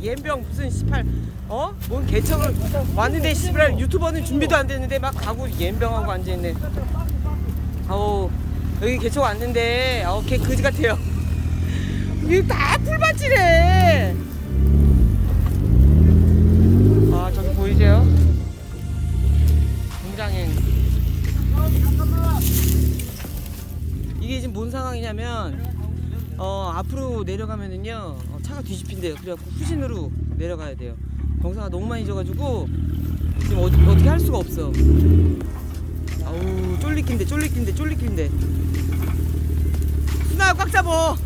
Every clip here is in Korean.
옌병 무슨 18 어? 뭔 개척을 왔는데 씨발 유튜버는 준비도 안 됐는데 막 가고 옌병하고 앉아있네. 아우 여기 개척 왔는데. 아우 개 그지 같아요. 이게 다 풀밭이래. 아 저기 보이세요? 공장행 이게 지금 뭔 상황이냐면 어 앞으로 내려가면은요 어, 차가 뒤집힌대요. 그래갖고 후진으로 내려가야 돼요. 경사가 너무 많이 져가지고 지금 어디, 어떻게 할 수가 없어. 아우 쫄리킨데 쫄리킨데 쫄리킨데. 순아야 꽉 잡어.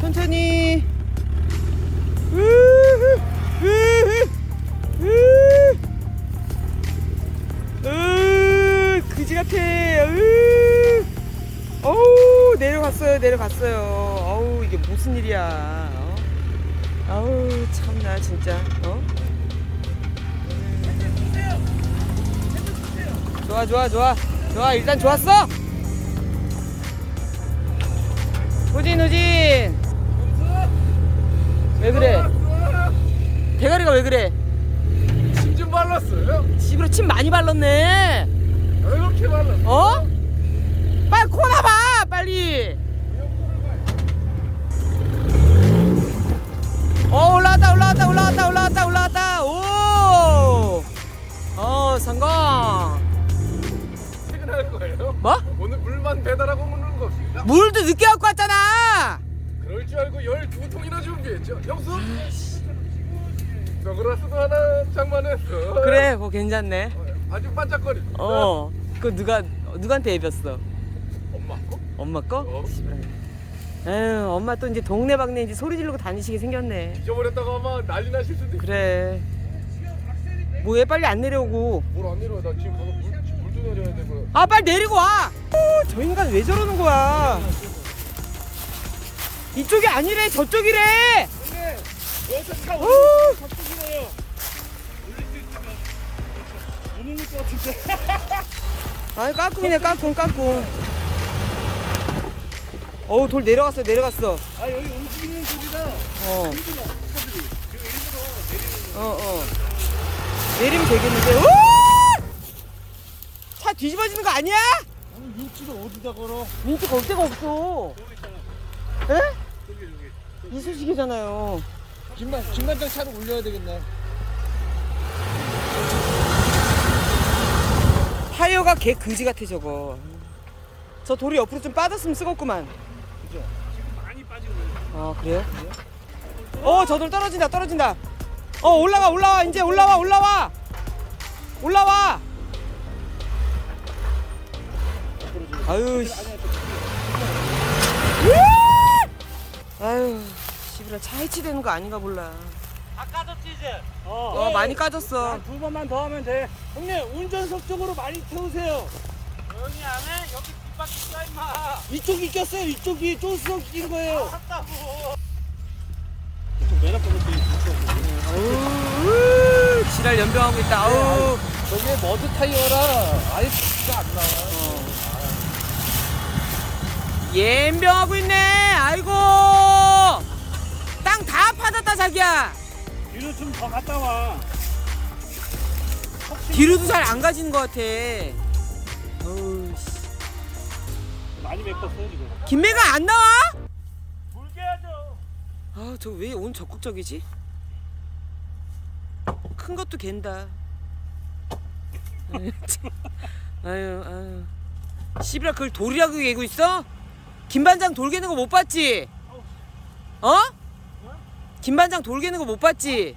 천천히. 으, 으, 으, 으. 내려갔어요, 내려갔어요. 어우, 이게 무슨 일이야. 어? 아우, 참나, 진짜. 어? 좋아, 좋아, 좋아. 좋아, 일단 좋았어. 후진, 후진. 왜 그래? 대가리가 왜 그래? 침좀 발랐어요? 집으로 침 많이 발랐네. 왜 이렇게 발랐어? 어? 빨리 코나 봐 빨리 올라왔다 올라왔다 올라왔다 올라왔다 올라왔다 오어 성공 퇴근할 거예요? 뭐? 오늘 물만 배달하고 먹는 겁니다. 물도 늦게 갖고 왔잖아 그럴 줄 알고 12통이나 준비했죠. 형수? 선글라스도 하나 장만했어. 그래 그거 괜찮네 어, 아주 반짝거리고. 어 그거 누가 누구한테 애볐어 엄마 거? 엄마 거? 어. 에휴 엄마 또 이제 동네방네 이제 소리 지르고 다니시게 생겼네 잊어버렸다가 아마 난리 나실 수도 있어. 그래 뭐해 빨리 안 내려오고 뭘 안 내려? 나 지금 가서 물, 물도 내려야 되고. 아 빨리 내리고 와. 오, 저 인간 왜 저러는 거야? 이쪽이 아니래 저쪽이래. 근데 여기서 차 오, 저쪽이래요. 올릴 수 있으면 못 올릴 것 같은데. 아니 까꿍이네 까꿍 까꿍. 어우 돌 내려갔어 내려갔어. 아 여기 움직이는 소리다. 어, 일부러 내리는 어, 어. 내리면 되겠는데. 오! 차 뒤집어지는 거 아니야? 아니 육지를 어디다 걸어? 민트 걸 데가 없어. 저기 있잖아. 에? 저기 저기. 이쑤시개잖아요. 김만 김만장 차를 올려야 되겠네. 타이어가 개 그지 같아 저거. 저 돌이 옆으로 좀 빠졌으면 쓰겠구만. 그죠? 지금 많이 빠진 거예요. 아 그래요? 어 저돌 떨어진다 떨어진다 어 올라와 올라와 이제 올라와 올라와 올라와 아유 씨 으아! 아유 씨부라 차 해치되는 거 아닌가 몰라 다 까졌지 이제? 어 많이 까졌어 두 번만 더 하면 돼 형님 운전석 쪽으로 많이 태우세요 조용히 안 해? 여기 뒷바퀴 껴 임마 이쪽이 꼈어요. 이쪽이 조수석 낀 거예요. 샀다고 좀 매력 보는 게 아우 지랄 연병하고 있다. 아우. 저게 머드 타이어라 아예 진짜 안 나와. 연병하고 있네. 아이고. 땅 다 파졌다 자기야. 뒤로 좀 더 갔다 와. 뒤로도 잘 안 가지는 것 같아. 어우, 지금 김매가 안 나와? 아, 저 왜 오늘 적극적이지? 큰 것도 갠다. 아유, 참. 아유, 아유. 씨발 그걸 돌이라고 얘기고 있어? 김반장 돌개는 거 못 봤지? 어? 김반장 돌개는 거 못 봤지?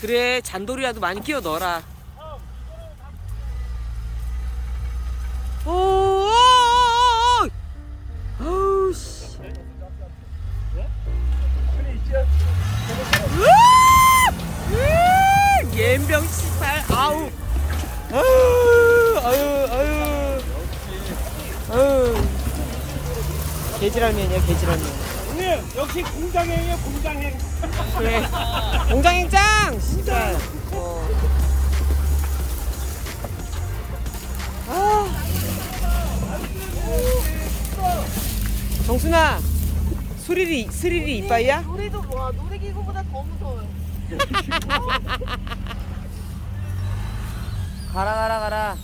그래 잔돌이라도 많이 끼워 넣어라. 순아 스릴이 스릴이 이빠이야? 놀이도 와 놀이기구보다 더 무서워요. 가라 가라 가라.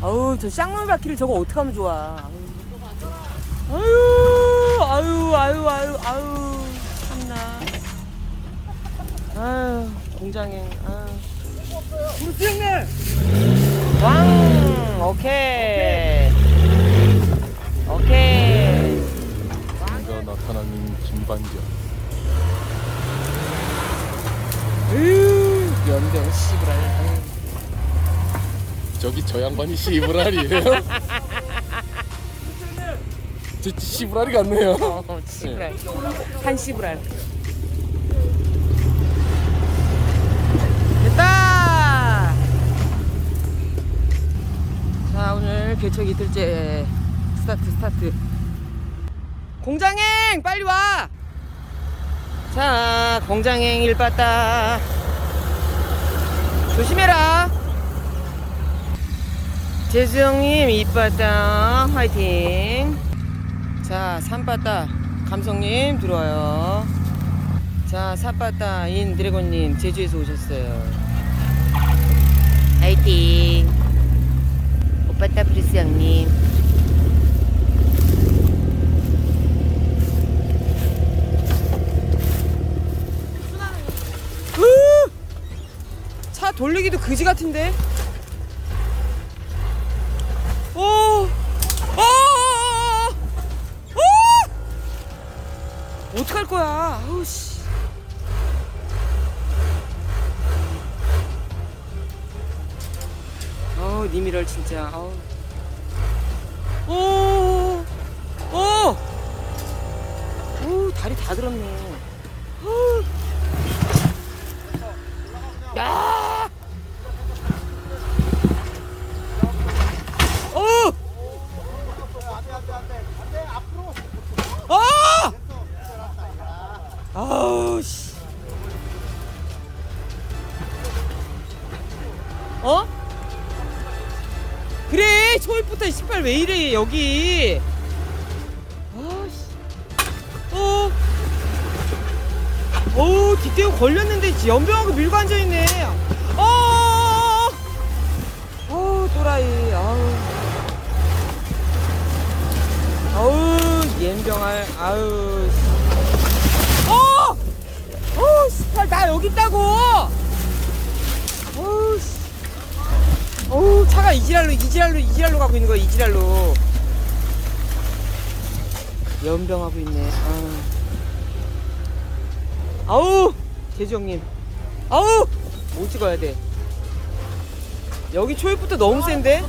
아우 저 쌍물 바퀴를 저거 어떻게 하면 좋아. 아유 아유 아유 아유 아유 참나. 아유 공장행 아유. 브루스 형님. 왕 오케이. 오케이 으 연병 씨부랄. 저기 저 양반이 시브랄이에요? 저 시브랄이 같네요. 어, 씨부랄. 한 씨부랄. 됐다! 자 오늘 개척 이틀째 스타트 스타트. 공장행! 빨리 와 자 공장행 일 봤다 조심해라 재수 형님 이빠다 화이팅 자, 삼빠따 감성님 들어와요. 자, 사빠따 인 드래곤님 제주에서 오셨어요. 화이팅. 오빠따 프리스 형님. 으! 차 돌리기도 그지 같은데? 오! 오! 오! 어떡할 거야? 아우 씨. 어우 니미럴 진짜. 아우. 오! 오! 오 다리 다 들었네. 오. 야! 신발 왜 이래 여기 어? 오 뒷대고 걸렸는데 연병하고 밀고 앉아있네 어! 어 또라이 아우 아우 연병할 아우 씨. 어! 어, 씨발, 나 여기 있다고! 어우, 씨. 어우, 차가 이지랄로, 이지랄로, 이지랄로 가고 있는 거야, 이지랄로. 연병하고 있네, 아우. 아우! 재주 형님. 아우! 못 찍어야 돼. 여기 초입부터 너무 센데?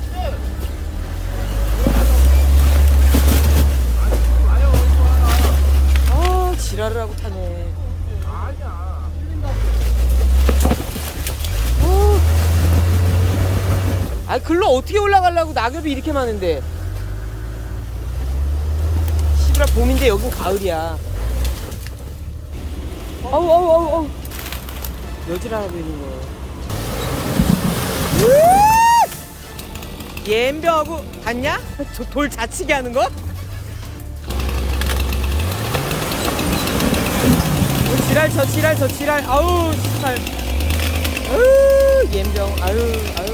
아, 지랄을 하고 타네. 어. 아, 글로 어떻게 올라가려고 낙엽이 이렇게 많은데. 시브라 봄인데 여긴 가을이야. 아우, 아우, 아우, 아우. 여지랄하고 있는 거. 옌병하고 봤냐? 저 돌 자치게 하는 거? 어, 지랄 저 지랄 저 지랄 아우 씨발 아우 옌병 아유 아유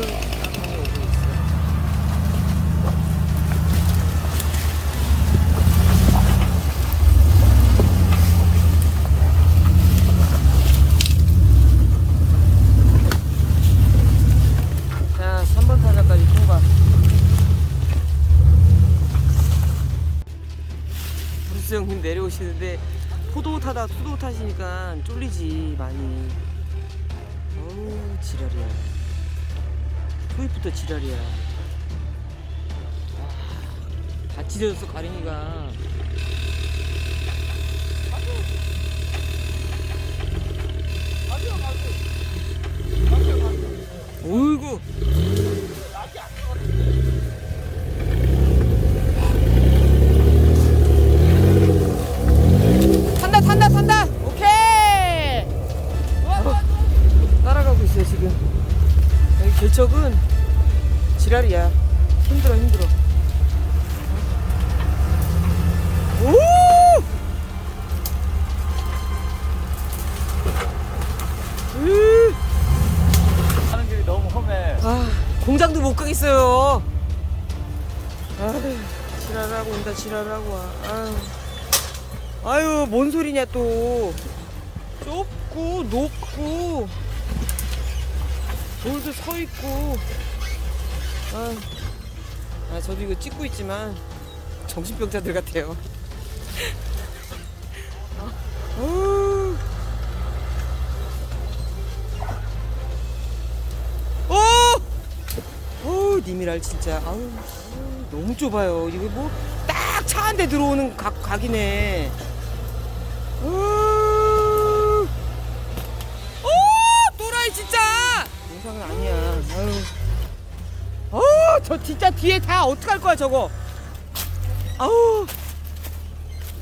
타다. 수도 타시니까 쫄리지 많이. 어우 지랄이야. 토익부터 지랄이야. 와, 다 찢어졌어 가린이가 공장도 못 가겠어요. 아유 지랄하고 온다 지랄하고 와. 아유, 아유 뭔 소리냐 또. 좁고 높고 돌도 서 있고. 아, 아 저도 이거 찍고 있지만 정신병자들 같아요. 어. 어, 니미랄 진짜. 아우, 아우, 너무 좁아요. 이거 뭐딱 차 한 대 들어오는 각 각이네. 어. 어, 또라이 진짜. 영상은 아니야. 어, 저 진짜 뒤에 다 어떡할 거야 저거. 아우.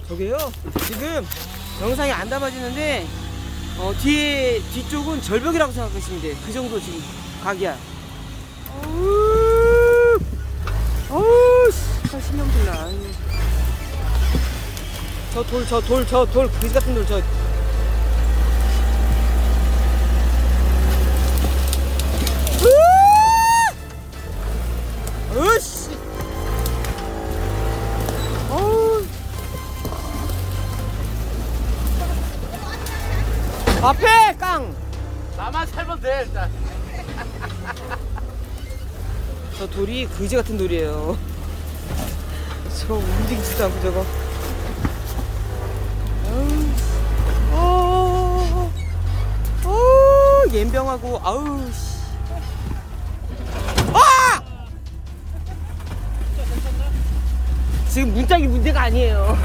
저게요. 지금 영상이 안 담아지는데 어, 뒤에 뒤쪽은 절벽이라고 생각하시면 돼. 그 정도 지금 각이야. 어우, 씨, 신경 들라. 저 돌, 저 돌, 저 돌, 그지 같은 돌, 저. 으씨! 어우. 앞에 깡! 나만 살면 돼 일단. 저 돌이 그지 같은 돌이에요. 저 움직이지도 않고 저거. 어, 어, 옌병하고, 아우, 씨. 아! 지금 문짝이 문제가 아니에요.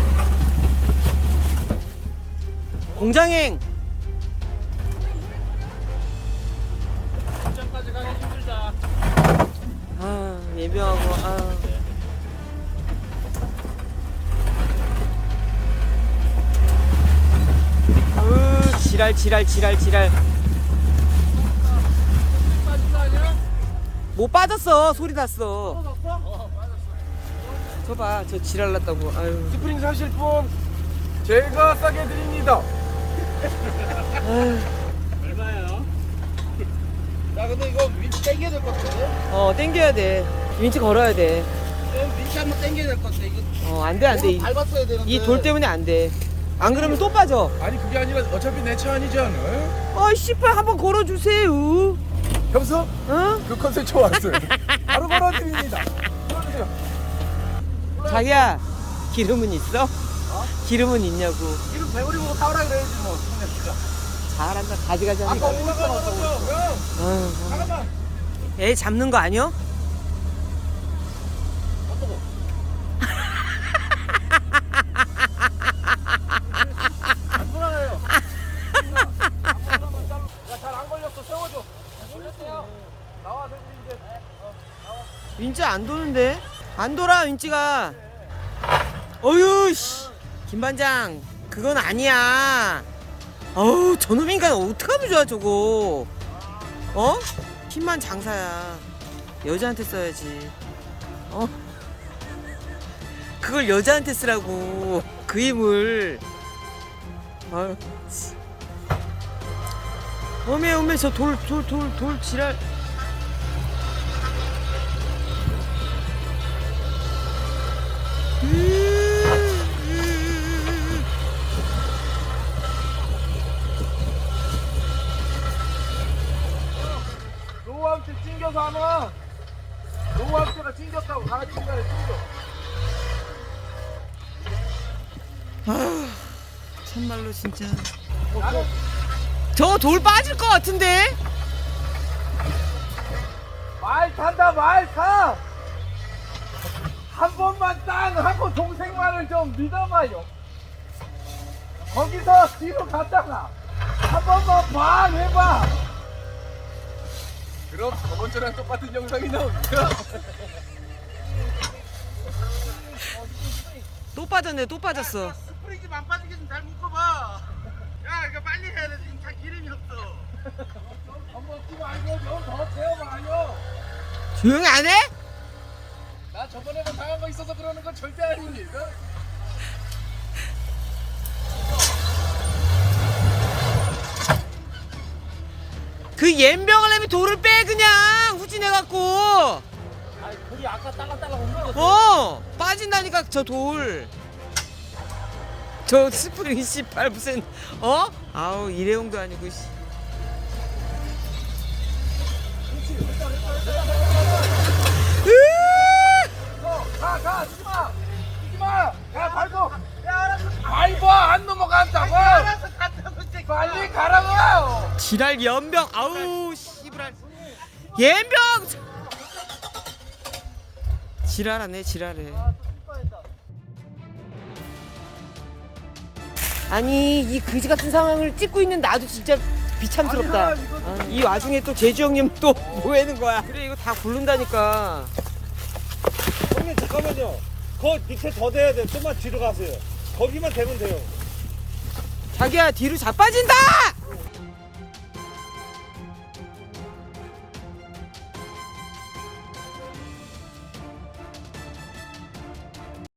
공장행! 현장까지 가기 힘들다. 아, 예병하고, 아. 으, 지랄, 지랄, 지랄, 지랄. 못 빠졌어, 소리 났어. 어, 빠졌어. 저 봐, 저 지랄 났다고, 아유. 스프링 사실 분 제가 싸게 드립니다. 얼마예요? 야 근데 이거 윈치 땡겨야 될 것 같은데? 어, 땡겨야 돼. 윈치 걸어야 돼. 윈치 한번 땡겨야 될 것 같은데 이거 어, 안 돼, 안 돼. 이, 밟았어야 되는데 이 돌 때문에 안 돼. 안 그러면 또 빠져. 아니 그게 아니라 어차피 내 차 아니잖아 어, 씨발, 한번 걸어주세요. 여보세요? 어? 그 컨셉 좋았어요 바로 걸어드립니다 걸어주세요 자기야, 기름은 있어? 기름은 있냐고. 이름 배우리고 타오라 그래야지 뭐. 잘한다, 가지가지 하니까. 아까 올라가 왔어 아유, 잠깐만 애 잡는 거 아니야? 어떠고? 안 돌아가요. 야잘 안 걸렸어. 세워줘. 걸렸어요. 나와 대신 이제. 윈치 안 도는데? 안 돌아 윈치가 어휴 씨 김반장 그건 아니야 어우 저놈 인간 어떡하면 좋아 저거 어? 힘만 장사야 여자한테 써야지 어? 그걸 여자한테 쓰라고 그 힘을 아유 씨. 어메 어메 저 돌 돌 돌 돌 지랄 하나. 노후함께가 찡겼다고 다 찡겨야 찡겨. 참말로 진짜 나는 저 돌 빠질 것 같은데 말 탄다 말 타. 한 번만 딱 하고 동생 말을 좀 믿어봐요. 거기서 뒤로 갔다가 한 번만 반 해봐. 그럼 저번 주랑 똑같은 영상이 나옵니다. 또 빠졌네 또 빠졌어 스프링 좀 안 빠지게 좀 잘 묶어봐. 야 이거 빨리 해야 돼. 지금 차 기름이 없어. 한번 뛰고 아니고 좀더 채워봐요. 조용히 안 해? 나 저번에 뭐 당한 거 있어서 그러는 건 절대 아닙니다. 그 옌병을 내면 돌을 빼 그냥 후진해갖고 아니 돌이 아까 딸랑딸랑 움직였어 어 빠진다니까 저 돌. 저 스프링 씨발 무슨 어? 아우 일회용도 아니고 씨. 으아! 가, 가, 쓰지마! 쓰지마! 가, 밟고! 밟아! 안 넘어간다고! 빨리 가라고! 지랄 연병 아우 씨발 연병! 지랄하네 지랄해. 아니 이 그지 같은 상황을 찍고 있는 나도 진짜 비참스럽다. 아, 이 와중에 또 재주 형님 또 뭐하는 거야? 그래 이거 다 굴른다니까. 형님 잠깐만요. 거 밑에 더 대야 돼 좀만 뒤로 가세요. 거기만 대면 돼요 자기야 뒤로 자빠진다